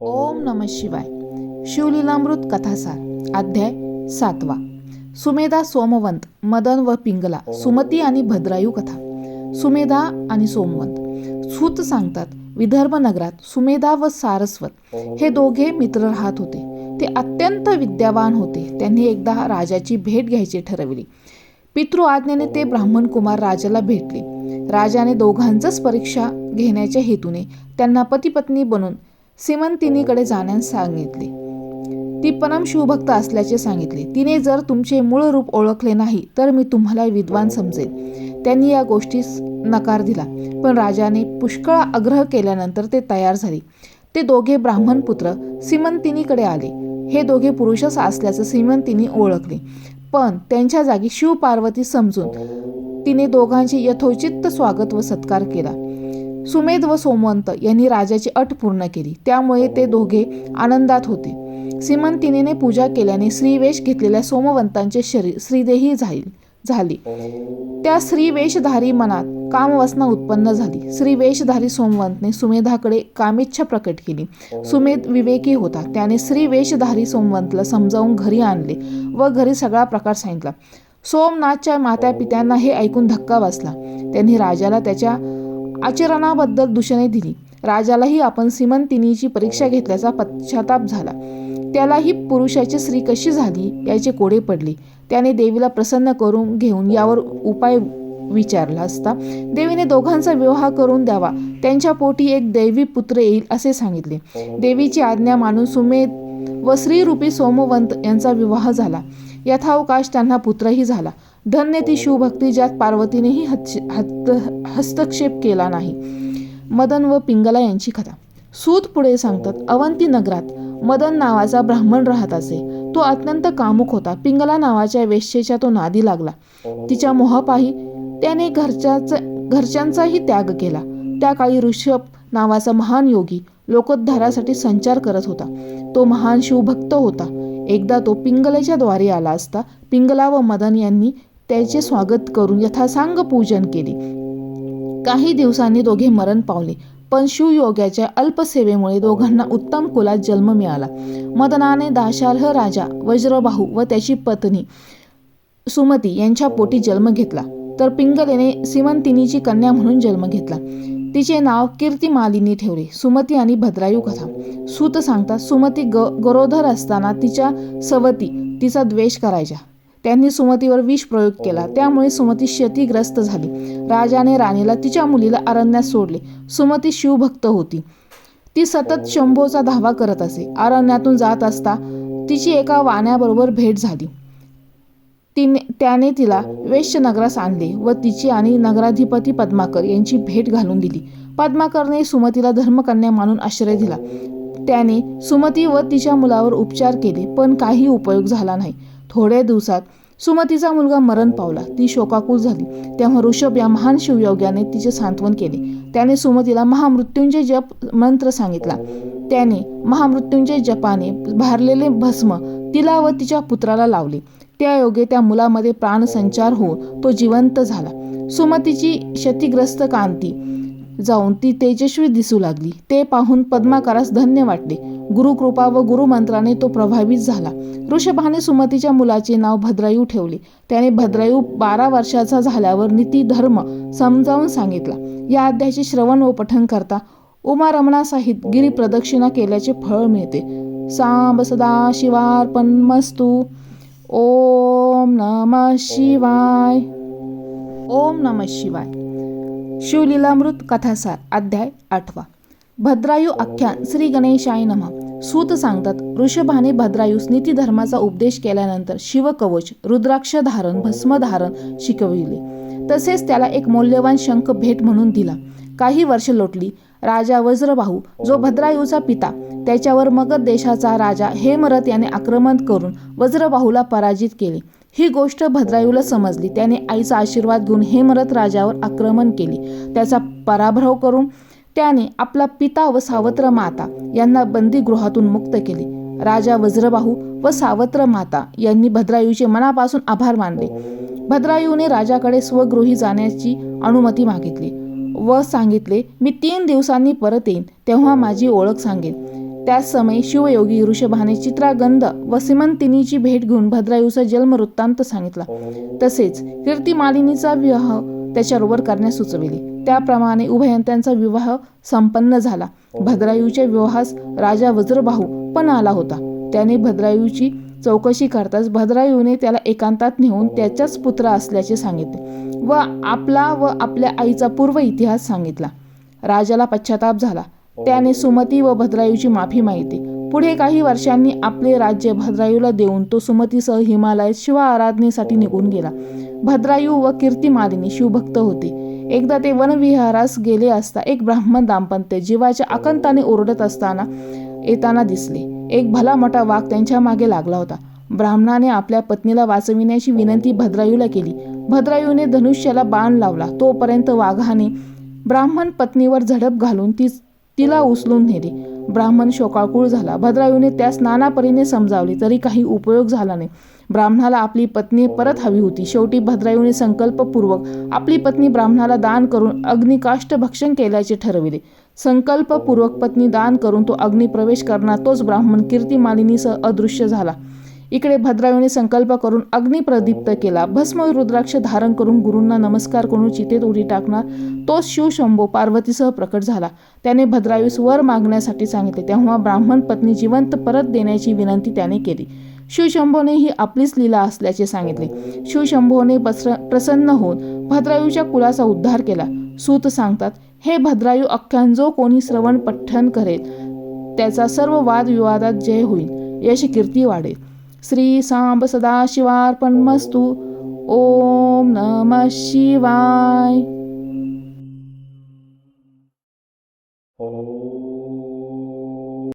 ओम नम शिवाय. शिवलीलामृत कथासार अध्याय सातवा. सुमेधा सोमवंत मदन व पिंगला सुमती आणि भद्रायू कथा. सुमेधा आणि सोमवंत. सूत सांगतात विदर्भ नगरात सुमेधा व सारस्वत हे दोघे मित्र राहत होते. ते अत्यंत विद्यावान होते. त्यांनी एकदा राजाची भेट घ्यायची ठरवली. पितृ आज्ञेने ते ब्राह्मण कुमार राजाला भेटले. राजाने दोघांचंच परीक्षा घेण्याच्या हेतूने त्यांना पतीपत्नी बनून सीमंतिनीकडे जाण्यास सांगितले. ती परम शिवभक्त असल्याचे सांगितले. तिने जर तुमचे मूळ रूप ओळखले नाही तर मी तुम्हाला विद्वान समजेल त्यांनी या गोष्टीस नकार दिला. पण राजाने पुष्कळ आग्रह केल्यानंतर ते तयार झाले. ते दोघे ब्राह्मण पुत्र सीमंतिनीकडे आले. हे दोघे पुरुषच असल्याचं सीमंतिनी ओळखले. पण त्यांच्या जागी शिव पार्वती समजून तिने दोघांचे यथोचित स्वागत व सत्कार केला. सुमेध व सोमवंत यांनी राजाची अट पूर्ण केली. त्यामुळे ते दोघे आनंदात होते. सीमंतिनीने पूजा केल्याने श्रीवेश घेतलेल्या सोमवंतांचे शरीर श्रीदेही झाली झाली. त्या श्रीवेशधारी मनात कामवासना उत्पन्न झाली. श्रीवेशधारी सोमवंतने सुमेधाकडे कामेच्छा प्रकट केली. सुमेध विवेकी होता. त्याने श्रीवेशधारी सोमवंतला समजावून घरी आणले व घरी सगळा प्रकार सांगितला. सोमनाथच्या मात्या पित्यांना हे ऐकून धक्का बसला. त्यांनी राजाला त्याच्या आचरणाबद्दल दूषणे दिली. राजालाही आपण सीमंतिनीची परीक्षा घेतल्याचा पश्चाताप झाला. त्यालाही पुरुषाची स्त्री कशी झाली याचे कोडे पडले. त्याने देवीला प्रसन्न करून घेऊन यावर उपाय विचारला असता. देवीने दोघांचा विवाह करून द्यावा. त्यांच्या पोटी एक दैवी पुत्र येईल असे सांगितले. देवीची आज्ञा मानून सुमेध व श्रीरूपी सोमवंत यांचा विवाह झाला. यथावकाश त्यांना पुत्रही झाला. धन्य ती शिवभक्ती ज्यात पार्वतीनेही हत्श- हस्तक्षेप केला नाही. मदन व पिंगला यांची कथा. सूत पुढे सांगतात अवंती नगरात मदन नावाचा ब्राह्मण राहत असे. तो अत्यंत कामुक होता. पिंगला नावाच्या वेश्येच्या तो नादी लागला. तिच्या मोहपाही त्याने घरच्याचा घरच्यांचाही त्याग केला. त्या काळी ऋषभ नावाचा महान योगी लोकोद्धारासाठी संचार करत होता. तो महान शिवभक्त होता. एकदा तो पिंगलेच्या द्वारे आला असता पिंगला व मदन यांनी त्याचे स्वागत करून यथासांग पूजन केले. काही दिवसांनी दोघे मरण पावले पण शिवयोग्याच्या अल्पसेवेमुळे दोघांना उत्तम कुलात जन्म मिळाला. मदनाने दाशालह राजा वज्रबाहू व त्याची पत्नी सुमती यांच्या पोटी जन्म घेतला तर पिंगलेने सिमंतिनीची कन्या म्हणून जन्म घेतला. तिचे नाव कीर्तिमालिनी ठेवले सुमती आणि भद्रायू कथा. सूत सांगतात सुमती ग गरोधर असताना तिच्या सवती तिचा द्वेष करायच्या. त्यांनी सुमतीवर विष प्रयोग केला. त्यामुळे सुमती क्षतिग्रस्त झाली. राजाने राणीला तिच्या मुलीला अरण्यात सोडले. सुमती शिवभक्त होती. ती सतत शंभोचा धावा करत असे. अरण्यातून जात असता तिची एका वाण्याबरोबर भेट झाली. तिने त्याने तिला वेश्य नगरास आणले व तिची आणि नगराधिपती पद्माकर यांची भेट घालून दिली. पद्माकरने सुमतीला धर्मकन्या मानून आश्रय दिला. त्याने सुमती व तिच्या मुलावर उपचार केले पण काही उपयोग झाला नाही. थोड्या दिवसात सुमतीचा मुलगा मरण पावला. ती शोकाकुल झाली. तेव्हा ऋषभ या महान शिवयोग्याने तिचे सांत्वन केले. त्याने सुमतीला महामृत्यूंजय जप मंत्र सांगितला. त्याने महामृत्युंजय जपाने भारलेले भस्म तिला व तिच्या पुत्राला लावले. त्या योगे त्या मुलामध्ये प्राणसंचार होऊन तो जिवंत झाला. सुमतीची क्षतिग्रस्त कांती जाऊन ती तेजस्वी दिसू लागली. ते पाहून पद्माकारास धन्य वाटले. गुरुकृपा व गुरुमंत्राने तो प्रभावित झाला. ऋषभाने सुमतीच्या मुलाचे नाव भद्रायू ठेवले. त्याने भद्रायू बारा वर्षाचा झाल्यावर नीती धर्म समजावून सांगितला. या अध्यायाचे श्रवण व पठन करता उमा रमणासहित गिरी प्रदक्षिणा केल्याचे फळ मिळते. सांब सदा शिवार्पणमस्तु. ओम नम शिवाय. ओम नम शिवाय. शिवलीलामृत कथासार अध्याय आठवा. भद्रायू आख्यान श्री गणेशाय नमः. सूत सांगतात ऋषभाने भद्रायूस नीती धर्माचा उपदेश केल्यानंतर शिवकवच रुद्राक्ष धारण भस्म धारण शिकविले. तसेच त्याला एक मौल्यवान शंख भेट म्हणून दिला. काही वर्ष लोटली. राजा वज्रबाहू जो भद्रायूचा पिता त्याच्यावर मगध देशाचा राजा हेमरथ याने आक्रमण करून वज्रबाहूला पराजित केले. ही गोष्ट भद्रायूला समजली. त्याने आईचा आशीर्वाद घेऊन हेमरथ राजावर आक्रमण केले. त्याचा पराभव करून त्याने आपला पिता व सावत्र माता यांना बंदीगृहातून मुक्त केले. राजा वज्रबाहू व सावत्र माता यांनी भद्रायूचे मनापासून आभार मानले. भद्रायूने राजाकडे स्वगृही जाण्याची अनुमती मागितली व सांगितले मी तीन दिवसांनी परत येईन तेव्हा माझी ओळख सांगेन. त्याच समय शिवयोगी ऋषभाने चित्रागंध व सिमंतिनीची भेट घेऊन भद्रायूचा जन्मवृत्तांत सांगितला. तसेच कीर्तिमालिनीचा विवाह त्याच्याबरोबर करण्यास सुचविले. त्याप्रमाणे उभयंत्यांचा विवाह संपन्न झाला. भद्रायूच्या विवाहास राजा वज्रबाहू पण आला होता. त्याने भद्रायूची चौकशी करताच भद्रायूने त्याला एकांतात नेऊन त्याच्याच पुत्र असल्याचे सांगितले व आपला व आपल्या आईचा पूर्व इतिहास सांगितला. राजाला पश्चाताप झाला. त्याने सुमती व भद्रायूची माफी मागितली. पुढे काही वर्षांनी आपले राज्य भद्रायूला देऊन तो सुमतीसह हिमालयात शिव आराधनेसाठी निघून गेला. भद्रायू व कीर्तिमालिनी शिवभक्त होते. एकदा ते वनविहारास गेले असता एक ब्राह्मण दाम्पत्य जीवाच्या आकंताने ओरडत असताना येताना दिसले. एक भला मोठा वाघ त्यांच्या मागे लागला होता. ब्राह्मणाने आपल्या पत्नीला वाचविण्याची विनंती भद्रायूला केली. भद्रायूने धनुष्याला बाण लावला. तोपर्यंत वाघाने ब्राह्मण पत्नीवर झडप घालून ती तिला उचलून नेली. ब्राह्मण शोकाकुळ झाला. भद्रायूने त्यास नाना परीने समजावले तरी काही उपयोग झाला नाही. ब्राह्मणाला आपली पत्नी परत हवी होती. शेवटी भद्रायूने संकल्पपूर्वक आपली पत्नी ब्राह्मणाला दान करून अग्निकाष्ट भक्षण केल्याचे ठरविले. संकल्पपूर्वक पत्नी दान करून तो अग्निप्रवेश करणार तोच ब्राह्मण कीर्तिमालिनीसह अदृश्य झाला. इकडे भद्रावीने संकल्प करून अग्नी प्रदीप्त केला. भस्म रुद्राक्ष धारण करून गुरूंना नमस्कार करून चितेत उडी टाकणार तोच शिवशंभो पार्वतीसह प्रकट झाला. त्याने भद्रायूस वर मागण्यासाठी सांगितले. तेव्हा ब्राह्मण पत्नी जिवंत परत देण्याची विनंती त्याने केली. शिवशंभोने ही आपलीच लीला असल्याचे सांगितले. शिवशंभोने प्रसन्न होऊन भद्रायूच्या कुलाचा उद्धार केला. सूत सांगतात हे भद्रायू अख्यान जो कोणी श्रवण पठ्ठन करेल त्याचा सर्व वादविवादात जय होईल. यश कीर्ती वाढेल. श्री सांब सदाशिवार्पणमस्तु. ओम नम शिवाय.